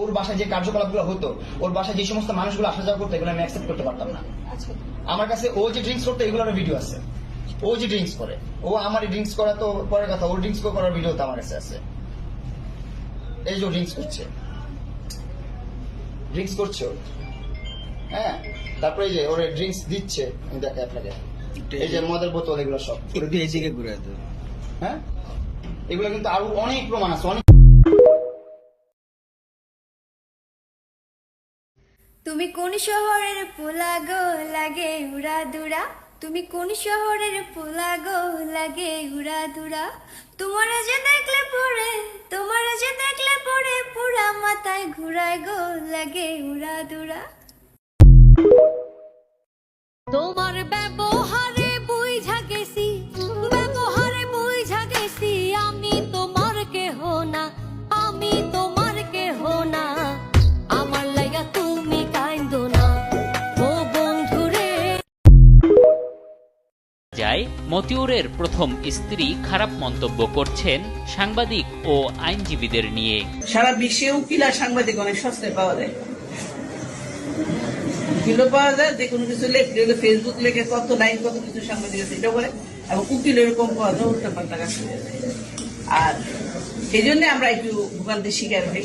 ওর বাসায় যে কার্যকলাপগুলো হতো ওর বাসায় যে সমস্ত মানুষগুলো আসা যাওয়া করতো এগুলো আমি অ্যাকসেপ্ট করতে পারতাম না। আচ্ছা। আমার কাছে ও যে ড্রিঙ্কস করতো এগুলোর ভিডিও আছে। ও যে ড্রিঙ্কস করে ও আমার ড্রিঙ্কস করা তো পরের কথা ওর ড্রিঙ্কস করার ভিডিও তো আমার কাছে আছে। এই যে ড্রিঙ্কস করছে। ড্রিঙ্কস করছে ও। হ্যাঁ তারপরে যে ওর ড্রিঙ্কস দিচ্ছে আমি দেখে আপনাকে। এই যে মদের বোতল এগুলো সব। এদিকে ঘুরে হ্যাঁ? এগুলো কিন্তু আরও অনেক প্রমাণ আছে অনেক তুমি কোন শহরের পোলা গো লাগে উড়া দুরা তুমি কোন শহরের পোলা গো লাগে উড়া দুরা তোমার যে দেখলে পড়ে তোমার যে দেখলে পড়ে পুরা মাথায় ঘুরায় গো লাগে উড়া দুরা তোমার ব্যবহারে যায় মতিউরের প্রথম স্ত্রী খারাপ মন্তব্য করছেন সাংবাদিক ও আইনজীবীদের নিয়ে। সারা বিশ্বে উকিল আর সাংবাদিক অনেক সস্তায় পাওয়া যায়? উকিলও পাওয়া যায়? যে কোনো কিছু লেখলে হলে ফেসবুক লেখে, কত লাইন, কত কিছু সাংবাদিক আছে এটা করে এবং উকিল এরকম পাওয়া যায়, উল্টা পাল্টা কাজ আর এই জন্য আমরা একটু ভোগান্তির শিকার হই।